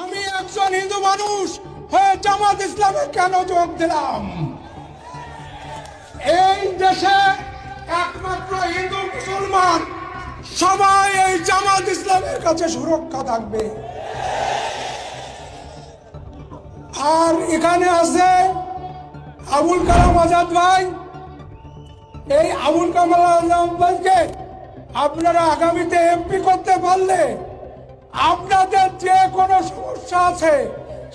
আমি একজন হিন্দু মানুষ, হয়ে জামাত ইসলামে কেন যোগ দিলাম? এই দেশে একমাত্র হিন্দু মুসলমান সবাই এই জামাত ইসলামের কাছে সুরক্ষা থাকবে। আর এখানে আছে আবুল কালাম আজাদ ভাই। এই আবুল কামাল আজাদ ভাইকে আপনারা আগামীতে এমপি করতে পারলে আপনাদের যে কোনো সমস্যা আছে,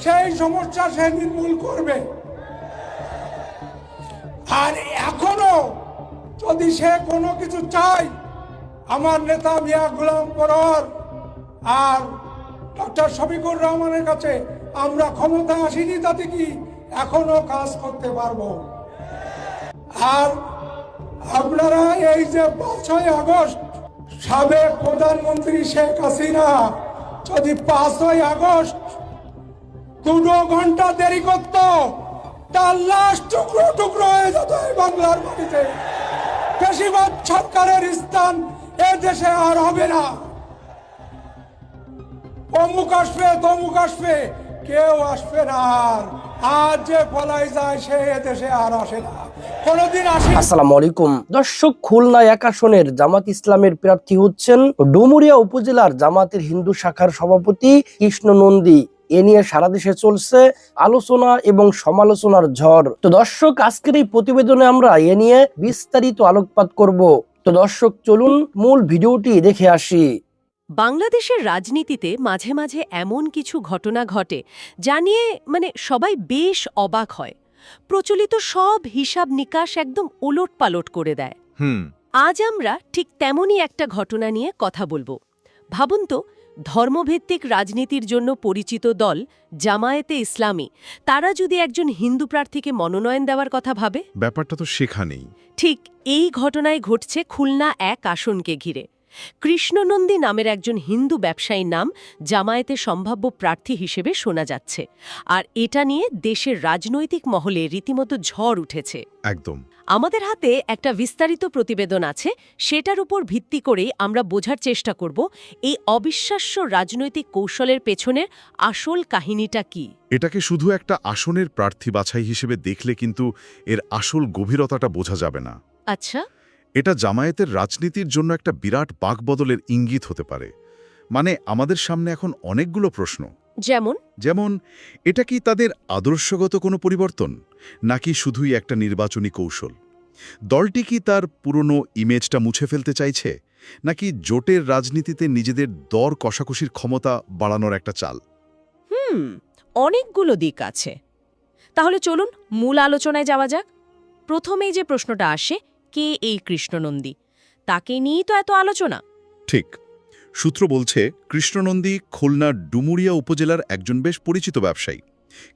সেই সমস্যা সে নির্মূল করবে। আর এখনও যদি সে কোনো কিছু চায়, আমার নেতা মিয়া গোলাম পরর আর ডক্টর শফিকুর রহমানের কাছে আমরা ক্ষমতা আসিনি, তাতে কি এখনও কাজ করতে পারব? আর আপনারা এই যে পাঁচই আগস্ট সাবেক প্রধানমন্ত্রী শেখ হাসিনা যদি পাঁচই আগস্ট দুটো ঘণ্টা দেরি করত, তার লাশ টুকরো টুকরো হয়ে যেত এই বাংলার মাটিতে। বেশিরভাগ সরকারের স্থান এ দেশে আর হবে না। অমুক আসবে, তমুক আসবে, কেউ আসবে না আর। আর যে পলাই যায়, সে দেশে আর আসে না। দর্শক, খুলনা এক আসনের জামাত ইসলামের প্রার্থী হচ্ছেন ডুমুরিয়া উপজেলার জামাতের হিন্দু শাখার সভাপতি কৃষ্ণ নন্দী। এ নিয়ে সারা দেশে চলছে আলোচনা এবং সমালোচনার ঝড়। তো দর্শক, আজকের এই প্রতিবেদনে আমরা এ নিয়ে বিস্তারিত আলোকপাত করব। তো দর্শক, চলুন মূল ভিডিওটি দেখে আসি। বাংলাদেশের রাজনীতিতে মাঝে মাঝে এমন কিছু ঘটনা ঘটে যা নিয়ে মানে সবাই বেশ অবাক হয়। প্রচলিত সব হিসাব নিকাশ একদম ওলট পালট করে দেয়। হুম। আজ আমরা ঠিক তেমনই একটা ঘটনা নিয়ে কথা বলব। ভাবুন তো ধর্মভিত্তিক রাজনীতির জন্য পরিচিত দল জামায়াতে ইসলামী তারা যদি একজন হিন্দু প্রার্থীকে মনোনয়ন দেওয়ার কথা ভাবে? ব্যাপারটা তো সেখানেই। ঠিক এই ঘটনায় ঘটছে খুলনা এক আসনকে ঘিরে। কৃষ্ণনন্দী নামের একজন হিন্দু ব্যবসায়ীর নাম জামায়াতে সম্ভাব্য প্রার্থী হিসেবে শোনা যাচ্ছে। আর এটা নিয়ে দেশের রাজনৈতিক মহলে রীতিমতো ঝড় উঠেছে। একদম। আমাদের হাতে একটা বিস্তারিত প্রতিবেদন আছে সেটার উপর ভিত্তি করেই আমরা বোঝার চেষ্টা করব এই অবিশ্বাস্য রাজনৈতিক কৌশলের পেছনের আসল কাহিনীটা কি? এটাকে শুধু একটা আসনের প্রার্থী বাছাই হিসেবে দেখলে কিন্তু এর আসল গভীরতাটা বোঝা যাবে না। আচ্ছা। এটা জামায়াতের রাজনীতির জন্য একটা বিরাট বাকবদলের ইঙ্গিত হতে পারে। মানে আমাদের সামনে এখন অনেকগুলো প্রশ্ন। যেমন? যেমন এটা কি তাদের আদর্শগত কোনো পরিবর্তন? নাকি শুধুই একটা নির্বাচনী কৌশল? দলটি কি তার পুরনো ইমেজটা মুছে ফেলতে চাইছে? নাকি জোটের রাজনীতিতে নিজেদের দর কষাকষির ক্ষমতা বাড়ানোর একটা চাল? হুম অনেকগুলো দিক আছে। তাহলে চলুন মূল আলোচনায় যাওয়া যাক। প্রথমেই যে প্রশ্নটা আসে কে এই কৃষ্ণনন্দী? তাকে নিয়েই তো এত আলোচনা। ঠিক। সূত্র বলছে কৃষ্ণনন্দী খুলনার ডুমুরিয়া উপজেলার একজন বেশ পরিচিত ব্যবসায়ী।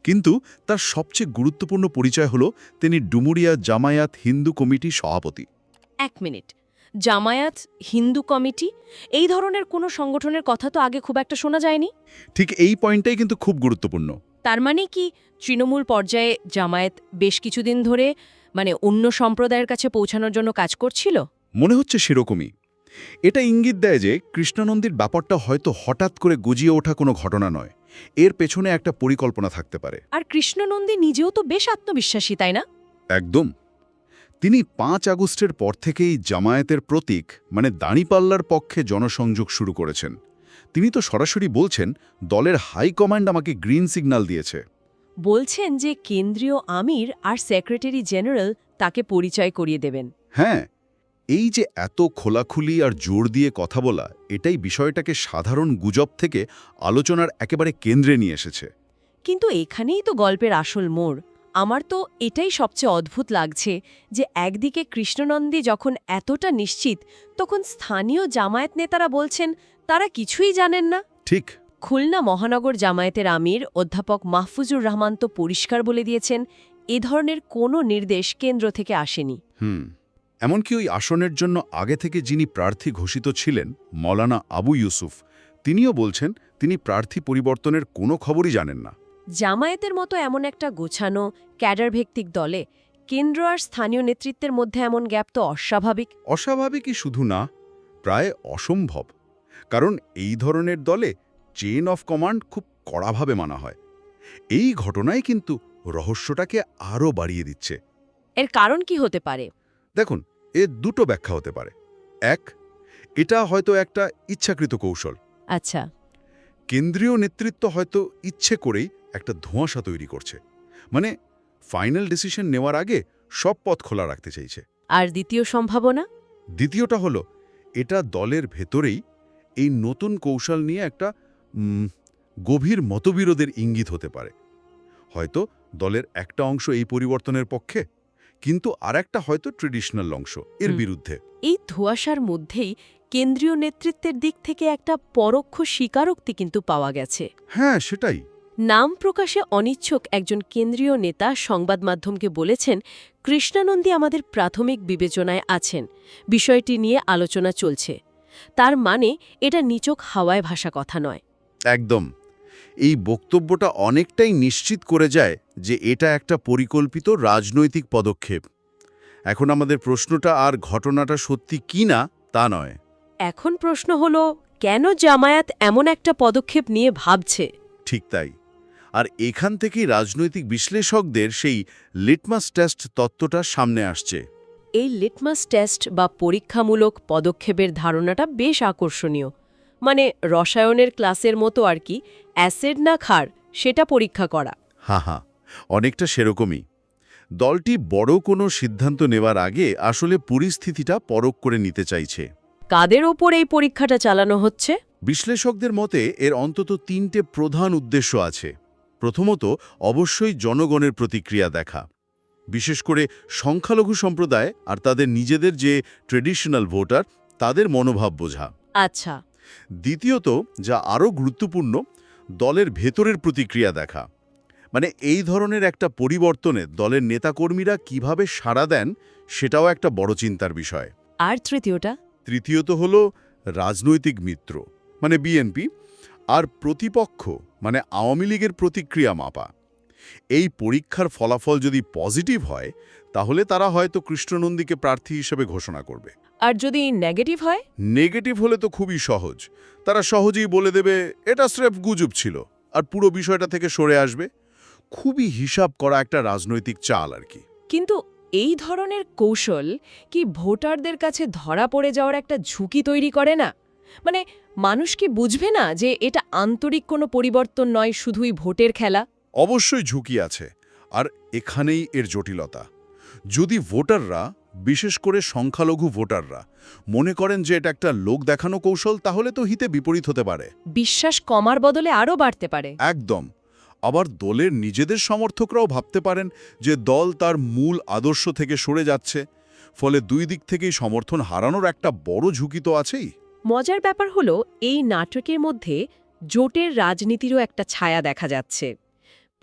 কিন্তু তার সবচেয়ে গুরুত্বপূর্ণ পরিচয় হল তিনি ডুমুরিয়া জামায়াত হিন্দু কমিটি সভাপতি। এক মিনিট। জামায়াত হিন্দু কমিটি? এই ধরনের কোনো সংগঠনের কথা তো আগে খুব একটা শোনা যায়নি। ঠিক এই পয়েন্টটাই কিন্তু খুব গুরুত্বপূর্ণ। তার মানে কি? তৃণমূল পর্যায়ে জামায়াত বেশ কিছুদিন ধরে মানে অন্য সম্প্রদায়ের কাছে পৌঁছানোর জন্য কাজ করছিল? মনে হচ্ছে সেরকমই। এটা ইঙ্গিত দেয় যে কৃষ্ণনন্দীর ব্যাপারটা হয়তো হঠাৎ করে গুজিয়ে ওঠা কোনো ঘটনা নয়। এর পেছনে একটা পরিকল্পনা থাকতে পারে। আর কৃষ্ণনন্দী নিজেও তো বেশ আত্মবিশ্বাসী তাই না? একদম। তিনি পাঁচ আগস্টের পর থেকেই জামায়াতের প্রতীক মানে দাঁড়িপাল্লার পক্ষে জনসংযোগ শুরু করেছেন। তিনি তো সরাসরি বলছেন দলের হাইকমান্ড আমাকে গ্রিন সিগন্যাল দিয়েছে। বলছেন যে কেন্দ্রীয় আমির আর সেক্রেটারি জেনারেল তাকে পরিচয় করিয়ে দেবেন। হ্যাঁ এই যে এত খোলাখুলি আর জোর দিয়ে কথা বলা এটাই বিষয়টাকে সাধারণ গুজব থেকে আলোচনার একেবারে কেন্দ্রে নিয়ে এসেছে। কিন্তু এখানেই তো গল্পের আসল মোড়। আমার তো এটাই সবচেয়ে অদ্ভুত লাগছে যে একদিকে কৃষ্ণনন্দী যখন এতটা নিশ্চিত তখন স্থানীয় জামায়াত নেতারা বলছেন তারা কিছুই জানেন না। ঠিক। খুলনা মহানগর জামায়াতের আমির অধ্যাপক মাহফুজুর রহমান তো পরিষ্কার বলে দিয়েছেন এ ধরনের কোনো নির্দেশ কেন্দ্র থেকে আসেনি। হুম এমনকি ওই আসনের জন্য আগে থেকে যিনি প্রার্থী ঘোষিত ছিলেন মলানা আবু ইউসুফ তিনিও বলছেন তিনি প্রার্থী পরিবর্তনের কোনো খবরই জানেন না। জামায়াতের মতো এমন একটা গোছানো ক্যাডার ভিত্তিক দলে কেন্দ্র আর স্থানীয় নেতৃত্বের মধ্যে এমন গ্যাপ তো অস্বাভাবিক। অস্বাভাবিকই শুধু না প্রায় অসম্ভব। কারণ এই ধরনের দলে চেইন অফ কমান্ড খুব কড়াভাবে মানা হয়। এই ঘটনাই কিন্তু রহস্যটাকে আরও বাড়িয়ে দিচ্ছে। এর কারণ কি হতে পারে? দেখুন এর দুটো ব্যাখ্যা হতে পারে। এক এটা হয়তো একটা ইচ্ছাকৃত কৌশল। আচ্ছা। কেন্দ্রীয় নেতৃত্ব হয়তো ইচ্ছে করেই একটা ধোঁয়াশা তৈরি করছে। মানে ফাইনাল ডিসিশন নেওয়ার আগে সব পথ খোলা রাখতে চাইছে। আর দ্বিতীয় সম্ভাবনা? দ্বিতীয়টা হলো এটা দলের ভেতরেই এই নতুন কৌশল নিয়ে একটা গভীর মতবিরোধের ইঙ্গিত হতে পারে। হয়তো দলের একটা অংশ এই পরিবর্তনের পক্ষে কিন্তু আর একটা হয়তো ট্রেডিশনাল অংশ এর বিরুদ্ধে। এই ধোঁয়াশার মধ্যেই কেন্দ্রীয় নেতৃত্বের দিক থেকে একটা পরোক্ষ স্বীকারোক্তি কিন্তু পাওয়া গেছে। হ্যাঁ সেটাই। নাম প্রকাশে অনিচ্ছুক একজন কেন্দ্রীয় নেতা সংবাদ মাধ্যমকে বলেছেন কৃষ্ণানন্দী আমাদের প্রাথমিক বিবেচনায় আছেন। বিষয়টি নিয়ে আলোচনা চলছে। তার মানে এটা নিচক হাওয়ায় ভাষা কথা নয়। একদম। এই বক্তব্যটা অনেকটাই নিশ্চিত করে যায় যে এটা একটা পরিকল্পিত রাজনৈতিক পদক্ষেপ। এখন আমাদের প্রশ্নটা আর ঘটনাটা সত্যি কি না তা নয়। এখন প্রশ্ন হল কেন জামায়াত এমন একটা পদক্ষেপ নিয়ে ভাবছে? ঠিক তাই। আর এখান থেকেই রাজনৈতিক বিশ্লেষকদের সেই লিটমাস টেস্ট তত্ত্বটা সামনে আসছে। এই লিটমাস টেস্ট বা পরীক্ষামূলক পদক্ষেপের ধারণাটা বেশ আকর্ষণীয়। মানে রসায়নের ক্লাসের মতো আর কি অ্যাসিড না খার সেটা পরীক্ষা করা। হা হা অনেকটা সেরকমই। দলটি বড় কোনো সিদ্ধান্ত নেওয়ার আগে আসলে পরিস্থিতিটা পরখ করে নিতে চাইছে। কাদের ওপর এই পরীক্ষাটা চালানো হচ্ছে? বিশ্লেষকদের মতে এর অন্তত তিনটে প্রধান উদ্দেশ্য আছে। প্রথমত অবশ্যই জনগণের প্রতিক্রিয়া দেখা। বিশেষ করে সংখ্যালঘু সম্প্রদায় আর তাদের নিজেদের যে ট্রেডিশনাল ভোটার তাদের মনোভাব বোঝা। আচ্ছা। দ্বিতীয়ত যা আরও গুরুত্বপূর্ণ দলের ভেতরের প্রতিক্রিয়া দেখা। মানে এই ধরনের একটা পরিবর্তনে দলের নেতাকর্মীরা কীভাবে সাড়া দেন সেটাও একটা বড় চিন্তার বিষয়। আর তৃতীয়টা? তৃতীয়ত হল রাজনৈতিক মিত্র মানে বিএনপি আর প্রতিপক্ষ মানে আওয়ামী লীগের প্রতিক্রিয়া মাপা। এই পরীক্ষার ফলাফল যদি পজিটিভ হয় তাহলে তারা হয়তো কৃষ্ণনন্দীকে প্রার্থী হিসেবে ঘোষণা করবে। আর যদি নেগেটিভ হয়? নেগেটিভ হলে তো খুবই সহজ। তারা সহজেই বলে দেবে এটা স্রেফ গুজব ছিল আর পুরো বিষয়টা থেকে সরে আসবে। খুবই হিসাব করা একটা রাজনৈতিক চাল আর কি। কিন্তু এই ধরনের কৌশল কি ভোটারদের কাছে ধরা পড়ে যাওয়ার একটা ঝুঁকি তৈরি করে না? মানে মানুষ কি বুঝবে না যে এটা আন্তরিক কোনো পরিবর্তন নয় শুধুই ভোটের খেলা? অবশ্যই ঝুঁকি আছে আর এখানেই এর জটিলতা। যদি ভোটাররা বিশেষ করে সংখ্যালঘু ভোটাররা মনে করেন যে এটা একটা লোক দেখানো কৌশল তাহলে তো হিতে বিপরীত হতে পারে। বিশ্বাস কমার বদলে আরও বাড়তে পারে। একদম। আবার দলের নিজেদের সমর্থকরাও ভাবতে পারেন যে দল তার মূল আদর্শ থেকে সরে যাচ্ছে ফলে দুই দিক থেকেই সমর্থন হারানোর একটা বড় ঝুঁকি তো আছেই। মজার ব্যাপার হলো এই নাটকের মধ্যে জোটের রাজনীতিরও একটা ছায়া দেখা যাচ্ছে।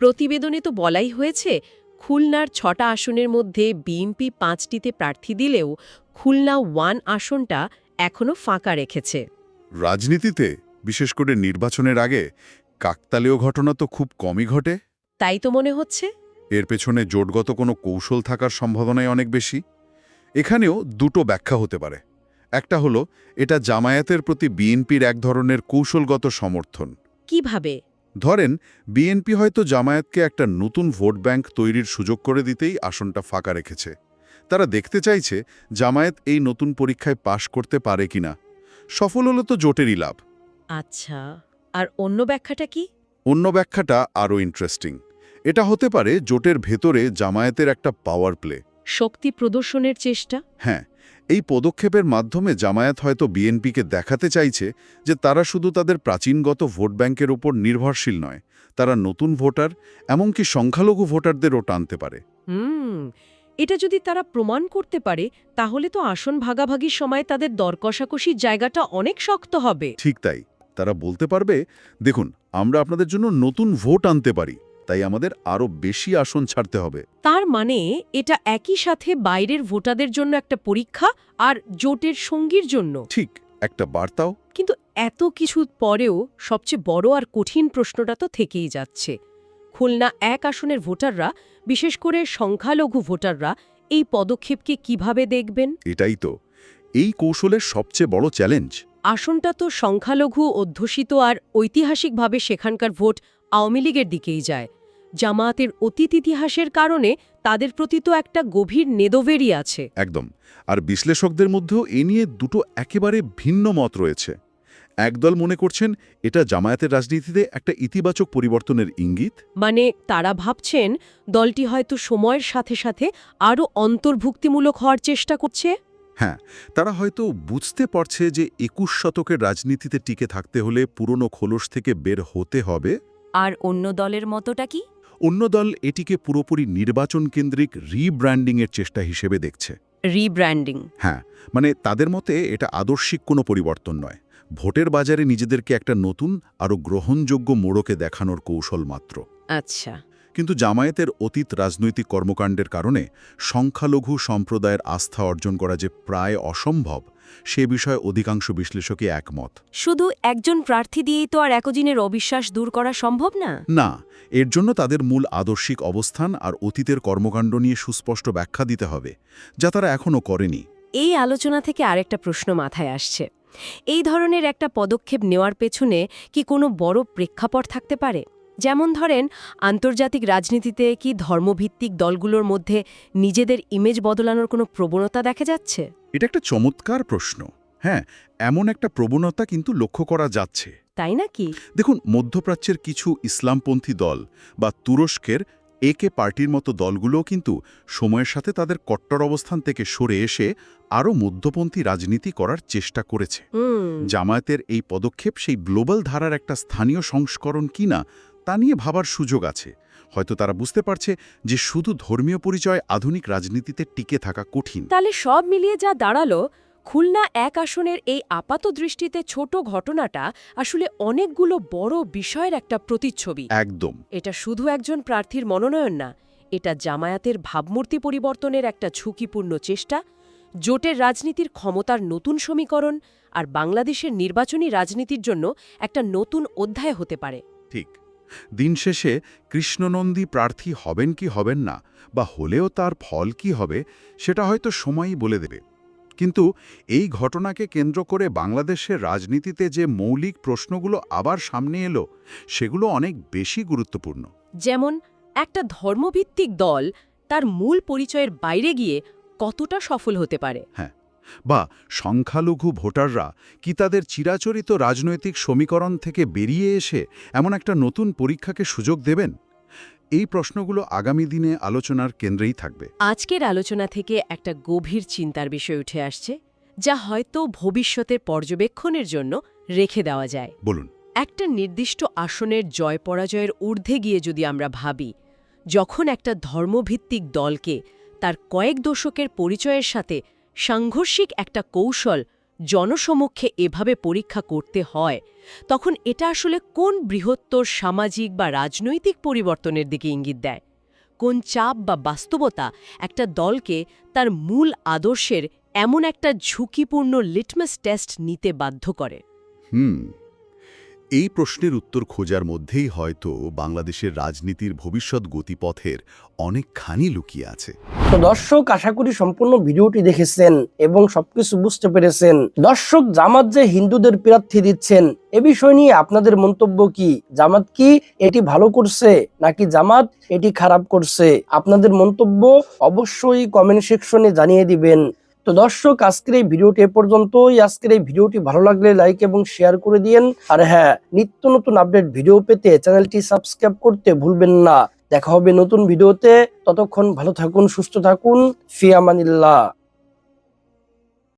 প্রতিবেদনে তো বলাই হয়েছে খুলনার ছটা আসনের মধ্যে বিএনপি পাঁচটিতে প্রার্থী দিলেও খুলনা ওয়ান আসনটা এখনও ফাঁকা রেখেছে। রাজনীতিতে বিশেষ করে নির্বাচনের আগে কাকতালীয় ঘটনা তো খুব কমই ঘটে। তাই তো মনে হচ্ছে। এর পেছনে জোটগত কোনো কৌশল থাকার সম্ভাবনাই অনেক বেশি। এখানেও দুটো ব্যাখ্যা হতে পারে। একটা হলো এটা জামায়াতের প্রতি বিএনপির এক ধরনের কৌশলগত সমর্থন। কীভাবে? ধরেন বিএনপি হয়তো জামায়াতকে একটা নতুন ভোট ব্যাংক তৈরির সুযোগ করে দিতেই আসনটা ফাঁকা রেখেছে। তারা দেখতে চাইছে জামায়াত এই নতুন পরীক্ষায় পাশ করতে পারে কিনা। সফল হলো তো জোটেরই লাভ। আচ্ছা আর অন্য ব্যাখ্যাটা কি? অন্য ব্যাখ্যাটা আরও ইন্টারেস্টিং এটা হতে পারে জোটের ভেতরে জামায়াতের একটা পাওয়ার প্লে শক্তি প্রদর্শনের চেষ্টা? হ্যাঁ এই পদক্ষেপের মাধ্যমে জামায়াত হয়তো বিএনপিকে দেখাতে চাইছে যে তারা শুধু তাদের প্রাচীনগত ভোট ব্যাংকের উপর নির্ভরশীল নয় তারা নতুন ভোটার এমনকি সংখ্যালঘু ভোটারদেরও টানতে পারে। হুম এটা যদি তারা প্রমাণ করতে পারে তাহলে তো আসন ভাগাভাগির সময় তাদের দরকষাকষির জায়গাটা অনেক শক্ত হবে। ঠিক তাই তারা বলতে পারবে দেখুন আমরা আপনাদের জন্য নতুন ভোট আনতে পারি। তাই আমাদের আরও বেশি আসন ছাড়তে হবে। তার মানে এটা একই সাথে বাইরের ভোটারদের জন্য একটা পরীক্ষা আর জোটের সঙ্গীর জন্য। ঠিক একটা বার্তাও। কিন্তু এত কিছু পরেও সবচেয়ে বড় আর কঠিন প্রশ্নটা তো থেকেই যাচ্ছে। খুলনা এক আসনের ভোটাররা বিশেষ করে সংখ্যালঘু ভোটাররা এই পদক্ষেপকে কীভাবে দেখবেন? এটাই তো। এই কৌশলের সবচেয়ে বড় চ্যালেঞ্জ। আসনটা তো সংখ্যালঘু অধ্যুষিত আর ঐতিহাসিকভাবে সেখানকার ভোট আওয়ামী লীগের দিকেই যায়। জামায়াতের অতীত ইতিহাসের কারণে তাদের প্রতি তো একটা গভীর নেদোভেরি আছে। একদম। আর বিশ্লেষকদের মধ্যেও এ নিয়ে দুটো একেবারে ভিন্ন মত রয়েছে। একদল মনে করছেন এটা জামায়াতের রাজনীতিতে একটা ইতিবাচক পরিবর্তনের ইঙ্গিত। মানে তারা ভাবছেন দলটি হয়তো সময়ের সাথে সাথে আরও অন্তর্ভুক্তিমূলক হওয়ার চেষ্টা করছে? হ্যাঁ তারা হয়তো বুঝতে পারছে যে একুশ শতকের রাজনীতিতে টিকে থাকতে হলে পুরনো খোলস থেকে বের হতে হবে। আর অন্য দলের মতোটা কি? অন্য দল এটিকে পুরোপুরি নির্বাচন কেন্দ্রিক রিব্র্যান্ডিংয়ের চেষ্টা হিসেবে দেখছে। রিব্র্যান্ডিং। হ্যাঁ মানে তাদের মতে এটা আদর্শিক কোনো পরিবর্তন নয়। ভোটের বাজারে নিজেদেরকে একটা নতুন আরও গ্রহণযোগ্য মোড়কে দেখানোর কৌশল মাত্র। আচ্ছা। কিন্তু জামায়াতের অতীত রাজনৈতিক কর্মকাণ্ডের কারণে সংখ্যালঘু সম্প্রদায়ের আস্থা অর্জন করা যে প্রায় অসম্ভব সে বিষয়ে অধিকাংশ বিশ্লেষকই একমত। শুধু একজন প্রার্থী দিয়েই তো আর একদিনের অবিশ্বাস দূর করা সম্ভব না? না এর জন্য তাদের মূল আদর্শিক অবস্থান আর অতীতের কর্মকাণ্ড নিয়ে সুস্পষ্ট ব্যাখ্যা দিতে হবে যা তারা এখনও করেনি। এই আলোচনা থেকে আরেকটা প্রশ্ন মাথায় আসছে। এই ধরনের একটা পদক্ষেপ নেওয়ার পেছনে কি কোনো বড় প্রেক্ষাপট থাকতে পারে? যেমন ধরেন আন্তর্জাতিক রাজনীতিতে কি ধর্মভিত্তিক দলগুলোর মধ্যে নিজেদের ইমেজ বদলানোর কোনো প্রবণতা দেখা যাচ্ছে? এটা একটা চমৎকার প্রশ্ন। হ্যাঁ এমন একটা প্রবণতা কিন্তু লক্ষ্য করা যাচ্ছে। তাই নাকি? দেখুন মধ্যপ্রাচ্যের কিছু ইসলামপন্থী দল বা তুরস্কের একে পার্টির মতো দলগুলোও কিন্তু সময়ের সাথে তাদের কট্টর অবস্থান থেকে সরে এসে আরও মধ্যপন্থী রাজনীতি করার চেষ্টা করেছে। জামায়াতের এই পদক্ষেপ সেই গ্লোবাল ধারার একটা স্থানীয় সংস্করণ কিনা তা নিয়ে ভাবার সুযোগ আছে। হয়তো তারা বুঝতে পারছে যে শুধু ধর্মীয় পরিচয় আধুনিক রাজনীতিতে টিকে থাকা কঠিন। তাহলে সব মিলিয়ে যা দাঁড়াল খুলনা এক আসনের এই আপাত দৃষ্টিতে ছোট ঘটনাটা আসলে অনেকগুলো বড় বিষয়ের একটা প্রতিচ্ছবি। একদম। এটা শুধু একজন প্রার্থীর মনোনয়ন না এটা জামায়াতের ভাবমূর্তি পরিবর্তনের একটা ঝুঁকিপূর্ণ চেষ্টা জোটের রাজনীতির ক্ষমতার নতুন সমীকরণ আর বাংলাদেশের নির্বাচনী রাজনীতির জন্য একটা নতুন অধ্যায় হতে পারে। ঠিক। দিন শেষে কৃষ্ণনন্দী প্রার্থী হবেন কি হবেন না বা হলেও তার ফল কি হবে সেটা হয়তো সময়ই বলে দেবে। কিন্তু এই ঘটনাকে কেন্দ্র করে বাংলাদেশের রাজনীতিতে যে মৌলিক প্রশ্নগুলো আবার সামনে এলো সেগুলো অনেক বেশি গুরুত্বপূর্ণ। যেমন একটা ধর্মভিত্তিক দল তার মূল পরিচয়ের বাইরে গিয়ে কতটা সফল হতে পারে। বা সংখ্যালঘু ভোটাররা কি তাদের চিরাচরিত রাজনৈতিক সমীকরণ থেকে বেরিয়ে এসে এমন একটা নতুন পরীক্ষাকে সুযোগ দেবেন? এই প্রশ্নগুলো আগামী দিনে আলোচনার কেন্দ্রেই থাকবে। আজকের আলোচনা থেকে একটা গভীর চিন্তার বিষয় উঠে আসছে যা হয়তো ভবিষ্যতের পর্যবেক্ষণের জন্য রেখে দেওয়া যায়। বলুন। একটা নির্দিষ্ট আসনের জয় পরাজয়ের ঊর্ধ্বে গিয়ে যদি আমরা ভাবি যখন একটা ধর্মভিত্তিক দলকে তার কয়েক দশকের পরিচয়ের সাথে সাংঘর্ষিক একটা কৌশল জনসমক্ষে এভাবে পরীক্ষা করতে হয়, তখন এটা আসলে কোন বৃহত্তর সামাজিক বা রাজনৈতিক পরিবর্তনের দিকে ইঙ্গিত দেয়? কোন চাপ বা বাস্তবতা একটা দলকে তার মূল আদর্শের এমন একটা ঝুঁকিপূর্ণ লিটমাস টেস্ট নিতে বাধ্য করে? হুম এই প্রশ্নের উত্তর খোঁজার মধ্যেই হয়তো বাংলাদেশের রাজনীতির ভবিষ্যৎ গতিপথের অনেকখানি লুকিয়ে আছে। তো দর্শক, আশা করি সম্পূর্ণ ভিডিওটি দেখেছেন এবং সবকিছু বুঝতে পেরেছেন। দর্শক, জামাত যে হিন্দুদের প্রার্থী দিচ্ছেন, এ বিষয় নিয়ে আপনাদের মন্তব্য কি? জামাত কি এটি ভালো করছে নাকি জামাত এটি খারাপ করছে? আপনাদের মন্তব্য অবশ্যই কমেন্ট সেকশনে জানিয়ে দিবেন। তো দর্শক, আজকের এই ভিডিওটি এ পর্যন্তই। আজকের এই ভিডিওটি ভালো লাগলে লাইক এবং শেয়ার করে দিয়েন। আর হ্যাঁ নিত্য নতুন আপডেট ভিডিও পেতে চ্যানেলটি সাবস্ক্রাইব করতে ভুলবেন না। দেখা হবে নতুন ভিডিওতে। ততক্ষণ ভালো থাকুন, সুস্থ থাকুন। ফিয়ামানিল্লাহ।